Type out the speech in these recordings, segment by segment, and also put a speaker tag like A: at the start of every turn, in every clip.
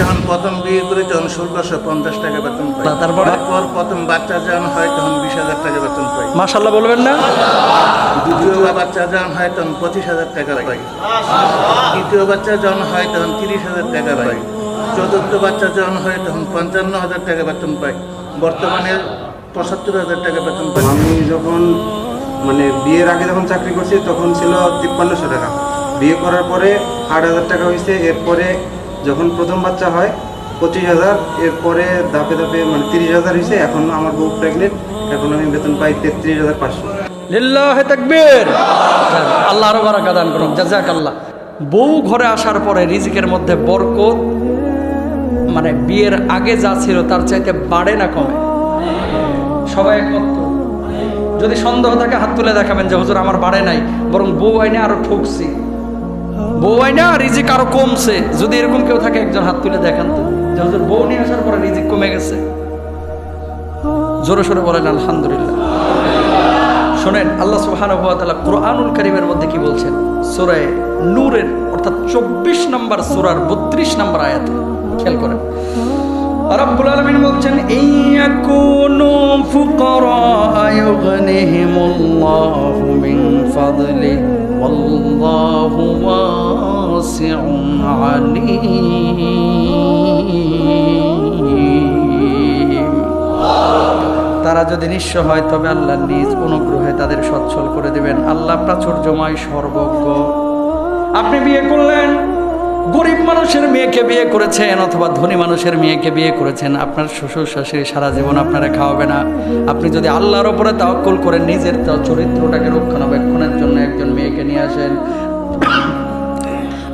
A: যখন প্রথম বিয়ে করি তখন ষোলোশো পঞ্চাশ টাকা বেতন পাই
B: তারপরে?
A: তারপর প্রথম বাচ্চা যখন হয় তখন বিশ হাজার টাকা বেতন পাই।
B: মাশাল্লাহ বলবেন না?
A: দ্বিতীয় বাচ্চা যখন হয় তখন পঁচিশ হাজার টাকা পাই। তৃতীয় বাচ্চা যখন হয় তখন তিরিশ হাজার টাকা পাই। চতুর্থ বাচ্চা যখন হয় তখন পঞ্চান্ন হাজার টাকা বেতন পাই। বর্তমানে পঁচাত্তর হাজার টাকা বেতন পাই।
C: আমি যখন মানে বিয়ের আগে যখন চাকরি করছি তখন ছিল তিপ্পান্নশো টাকা। বিয়ে করার পরে আট হাজার টাকা হয়েছে এরপরে যখন প্রথম বাচ্চা হয়, পঁচিশ হাজার, এরপরে ধাপে ধাপে মানে তিরিশ হাজার হয়েছে, এখন আমার বউ প্রেগনেন্ট এখন আমি বেতন পাই তেত্রিশ হাজার পাঁচশো।
B: লিল্লাহে তাকবীর। আল্লাহ আরও বারাকা দান করুন জাজাক আল্লাহ বউ ঘরে আসার পরে রিজিকের মধ্যে বরকত মানে বিয়ের আগে যা ছিল তার চাইতে বাড়ে না কমে? সবাই একমত যদি সন্দেহ থাকে, হাত তুলে দেখাবেন যে, হুজুর, আমার বাড়ে নাই, বরং বউ আইনে আরও ঠকছি। বউ আইনা রিজিক আরও কমছে। যদি এরকম কেউ থাকে, একজন হাত তুলে দেখান তো। বউ নিয়ে আসার পরে রিজিক কমে গেছে। জোরে সোরে বলেন, আলহামদুলিল্লাহ। শোনেন, আল্লাহ তাআলা কোরআনুল কারীমের মধ্যে কি বলছেন? সূরা নূরের, অর্থাৎ 24 নম্বর সূরার 32 নম্বর আয়াতে। খেয়াল করেন। রব্বুল আলামিন বলছেন ইয়াকুনু ফুকারা ইউগনিহিমুল্লাহু মিন ফাদলি والله واسع عليم। তারা যদি নিঃস্ব হয়, তবে আল্লাহ নিজ অনুগ্রহে তাদের সচ্ছল করে দেবেন। আল্লাহ প্রাচুর্যময় সর্বজ্ঞ। আপনি বিয়ে করলেন? গরিব মানুষের মেয়েকে বিয়ে করেছেন অথবা ধনী মানুষের মেয়েকে বিয়ে করেছেন, আপনার শ্বশুর, শাশুড়ি সারা জীবন আপনারা খাওয়াবে না। আপনি যদি আল্লাহর ওপরে তাওকল করে নিজের চরিত্রটাকে রক্ষণাবেক্ষণের জন্য একজন মেয়েকে নিয়ে আসেন।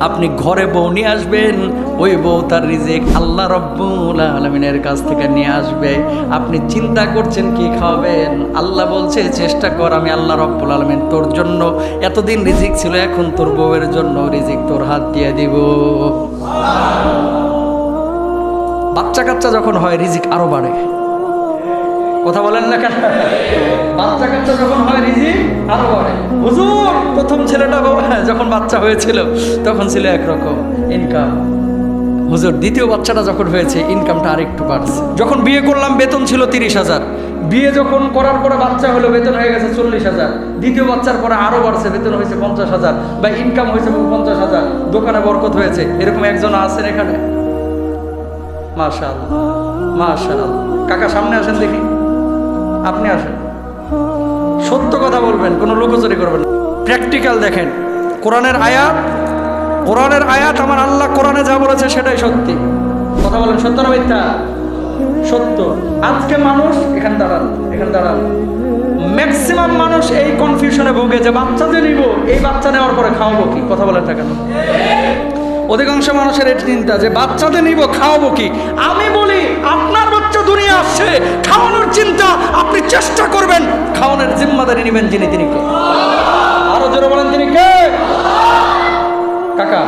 B: আপনি ঘরে বউ নিয়ে আসবেন, ওই বউ তার রিজিক আল্লাহ রব্বুল আলমিনের কাছ থেকে নিয়ে আসবে। আপনি চিন্তা করছেন কি খাওয়াবেন? আল্লাহ বলছে, চেষ্টা কর, আমি আল্লাহ রব্বুল আলমিন তোর জন্য এতদিন রিজিক ছিল, এখন তোর বউয়ের জন্য রিজিক তোর হাত দিয়ে দিব। বাচ্চা কাচ্চা যখন হয়, রিজিক আরও বাড়ে। কথা বলেন না কেন? বাচ্চা কাচ্চা যখন হয়, রিজিক আরও বাড়ে। হুজুর, প্রথম ছেলেটা বাবা যখন বাচ্চা হয়েছিল, তখন ছিল একরকম ইনকাম হুজুর, দ্বিতীয় বাচ্চাটা যখন হয়েছে ইনকামটা আরেকটু বাড়ছে। যখন বিয়ে করলাম, বেতন ছিল তিরিশ হাজার। বিয়ে যখন করার পরে বাচ্চা হলো, বেতন হয়ে গেছে চল্লিশ হাজার। দ্বিতীয় বাচ্চার পরে আরও বাড়ছে, বেতন হয়েছে পঞ্চাশ হাজার। বা ইনকাম হয়েছে পঞ্চাশ হাজার। দোকানে বরকত হয়েছে। এরকম একজন আছেন এখানে? মাশাল মাশাল কাকা, সামনে আসেন দেখি। আপনি আসেন। সত্য কথা বলবেন, কোনো লোকচুরি করবেন প্র্যাকটিক্যাল দেখেন, কোরআনের আয়াত কোরআনের আয়াত আমার আল্লাহ কোরআনে যা বলেছে সেটাই সত্যি। কথা বলেন, সত্য না মিথ্যা? সত্য। আজকে মানুষ, এখানে দাঁড়ান এখানে দাঁড়ান। ম্যাক্সিমাম মানুষ এই কনফিউশনে ভোগে, যে বাচ্চা যে নিব, এই বাচ্চা নেওয়ার পরে খাওয়াবো কি? কথা বলেন না কেন? অধিকাংশ মানুষের এই চিন্তা, যে বাচ্চাদের নিব, খাওয়াবো কি? আমি বলি, আপনার বাচ্চা দুনিয়া আসছে, খাওয়ানোর চিন্তা আপনি চেষ্টা করবেন জিম্মাদারি নেবেন যিনি তিনি কে? আরও জোরে বলেন তিনি কে? কাকা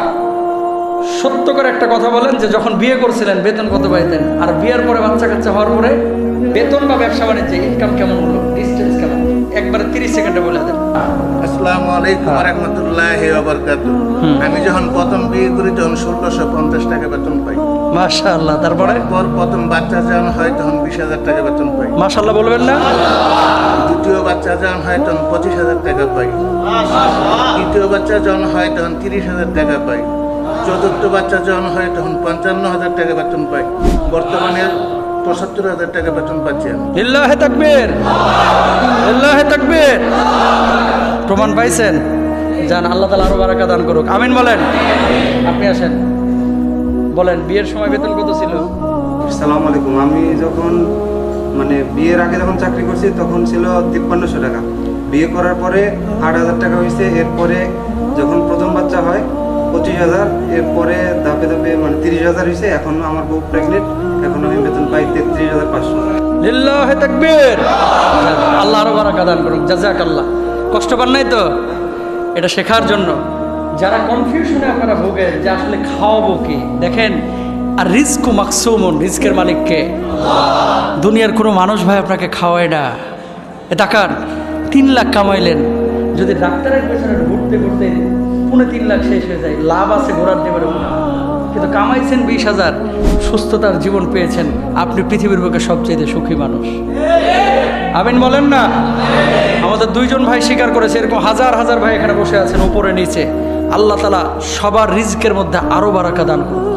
B: সত্য করে একটা কথা বলেন যে যখন বিয়ে করছিলেন বেতন কত পাইতেন? আর বিয়ের পরে বাচ্চা কাচ্চা হওয়ার পরে বেতন বা ব্যবসা বাণিজ্যে ইনকাম কেমন হলো? ডিস্টেন্স কেমন? একবারে তিরিশ সেকেন্ডে বলে দেন।
A: আসসালামু আলাইকুম রহমতুল্লাহ আমি যখন প্রথম বিয়ে করি তখন ষোলোশো পঞ্চাশ টাকা বেতন পাই।
B: মাশা আল্লাহ তারপরে
A: পর প্রথম বাচ্চা যখন হয় তখন বিশ হাজার টাকা বেতন পাই।
B: মাশাল্লাহ বলবেন না?
A: বাচ্চা যখন হয় তখন পঁচিশ হাজার টাকা পাই। তৃতীয় বাচ্চা যখন হয় তখন তিরিশ হাজার টাকা পাই। চতুর্থ বাচ্চা যখন হয় তখন পঞ্চান্ন হাজার টাকা বেতন পাই। বর্তমানে পঁচাত্তর হাজার টাকা বেতন পাচ্ছি আমি।
B: ইল্লাহে তাকবীর। ইল্লাহে তাকবীর। প্রমাণ পাইছেন? যান আল্লাহ তালা আরও বারাকা দান করুক। আমিন বলেন। আপনি আসেন। বলেন বিয়ের সময় বেতন কত ছিল?
C: সালাম আলাইকুম। আমি যখন মানে বিয়ের আগে যখন চাকরি করছি, তখন ছিল তিপ্পান্নশো টাকা। বিয়ে করার পরে আট হাজার টাকা হয়েছে, এরপরে যখন প্রথম বাচ্চা হয়, পঁচিশ হাজার, এরপরে ধাপে ধাপে মানে তিরিশ হাজার হয়েছে, এখন আমার বউ প্রেগনেন্ট এখন আমি বেতন পাই তেত্রিশ হাজার পাঁচশো।
B: লিল্লাহে তাকবীর! আল্লাহ আরও বারাকা দান করুক জাজাক আল্লাহ কষ্ট পান নাই তো? এটা শেখার জন্য। যারা কনফিউশনে আপনারা ভোগেন যে আসলে খাওয়াবো কি? দেখেন আর রিস্কু মাকসুমন রিস্কের মালিককে। দুনিয়ার কোনো মানুষ ভাই আপনাকে খাওয়ায় না। এ টাকার তিন লাখ কামাইলেন। যদি ডাক্তারের পেছনে ঘুরতে ঘুরতে পুনে তিন লাখ শেষ হয়ে যায়, লাভ আছে ঘোরার দেবার কিন্তু কামাইছেন বিশ হাজার, সুস্থতার জীবন পেয়েছেন। আপনি পৃথিবীর বুকে সবচেয়ে সুখী মানুষ। আমিন বলেন না? আমাদের দুইজন ভাই স্বীকার করেছে, এরকম হাজার হাজার ভাই এখানে বসে আছেন, উপরে, নিচে। আল্লাহ তালা সবার রিজকের মধ্যে আরও বারাকা দান করুন।